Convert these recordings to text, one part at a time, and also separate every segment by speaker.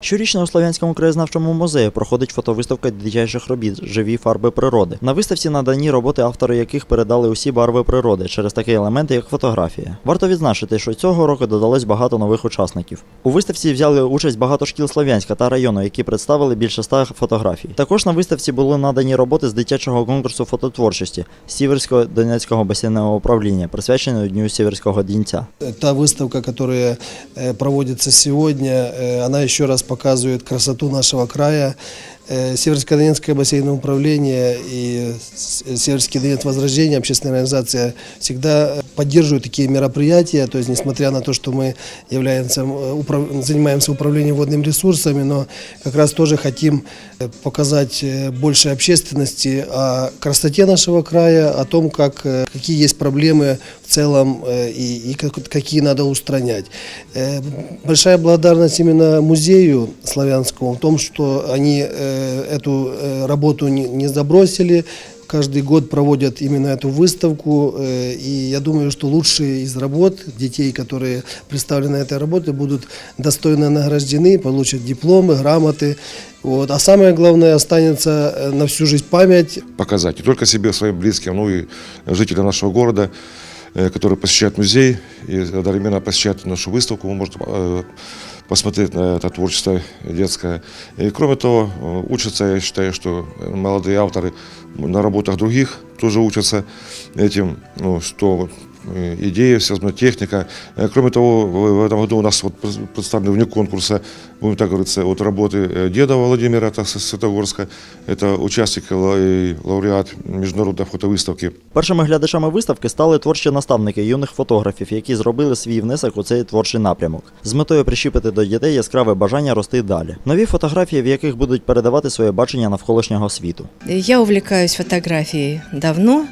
Speaker 1: Щорічно у Слов'янському краєзнавчому музеї проходить фотовиставка дитячих робіт Живі фарби природи. На виставці надані роботи, автори яких передали усі барви природи через такі елементи, як фотографія. Варто відзначити, що цього року додалось багато нових учасників. У виставці взяли участь багато шкіл Слов'янська та району, які представили більше ста фотографій. Також на виставці були надані роботи з дитячого конкурсу фототворчості Сіверського Донецького басейнового управління, присвяченої Дню Сіверського дінця.
Speaker 2: Та выставка, которая э, проводится сегодня, э, она еще раз показывает красоту нашего края. Э, Северско-Донецкое бассейное управление и Северский Донец Возрождение, общественная организация, всегда поддерживают такие мероприятия. То есть, несмотря на то, что мы являемся, э, занимаемся управлением водными ресурсами, но как раз тоже хотим э, показать э, больше общественности о красоте нашего края, о том, как, э, какие есть проблемы в целом э, и, и как- какие надо устранять. Э, Большая благодарность именно музею славянскому в том, что они э, эту э, работу не, забросили, каждый год проводят именно эту выставку, э, и я думаю, что лучшие из работ детей, которые представлены этой работе, будут достойно награждены, получат дипломы, грамоты. Вот. А самое главное, останется э, на всю жизнь память
Speaker 3: показать не только себе, своим близким, но и жителям нашего города, э, которые посещают музей и одновременно посещают нашу выставку, может э, посмотреть на это творчество детское. И кроме того, э, учатся, я считаю, что молодые авторы на работах других тоже учатся этим, ну, что вот, э, идеи, всевозможная техника. Э, Кроме того, в в этом году у нас вот пред- представлены вне конкурса, будем так говорится, вот работы э, деда Владимира это с Светогорска. Это участник ла- и лауреат международной фотовыставки.
Speaker 1: Першими глядачами виставки стали творчі наставники юних фотографів, які зробили свій внесок у цей творчий напрямок з метою прищепити до дітей яскраве бажання рости далі. Нові фотографії, в яких будуть передавати своє бачення навколишнього світу.
Speaker 4: Я увлекаюсь фотографией давно, э,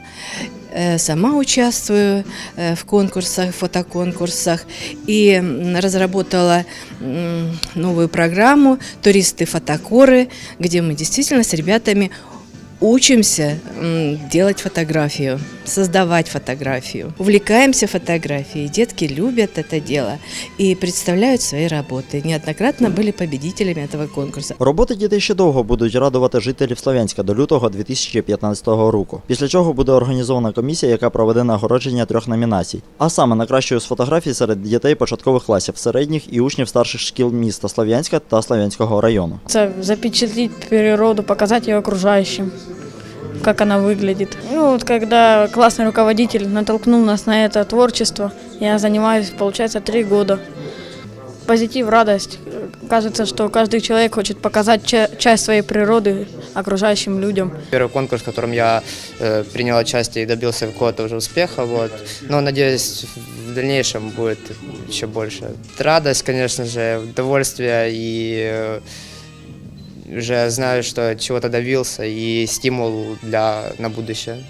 Speaker 4: сама участвую э, в конкурсах, фотоконкурсах и м, разработала м, новую программу «Туристы-фотокоры», где мы действительно с ребятами учимся м, делать фотографию, создавать фотографию. Увлекаемся фотографией, детки любят это дело и представляют свои работы. Неоднократно были победителями этого конкурса.
Speaker 1: Роботи дітей ще довго будуть радувати жителів Слов'янська до лютого 2015 року. Після чого буде організована комісія, яка проведе нагородження трьох номінацій. А саме на кращою з фотографій серед дітей початкових класів, середніх і учнів старших шкіл міста Слов'янська та Слов'янського району.
Speaker 5: Це запечатлеть природу, показать ее окружающим, Как она выглядит. Ну вот когда классный руководитель натолкнул нас на это творчество, я занимаюсь, получается, три года. Позитив, радость. Кажется, что каждый человек хочет показать ча- часть своей природы окружающим людям.
Speaker 6: Первый конкурс, в котором я э, принял участие и добился какого-то уже успеха. Вот. Но надеюсь, в дальнейшем будет еще больше. Радость, конечно же, удовольствие и э, уже знаю, что чего-то добился и стимул для, на будущее.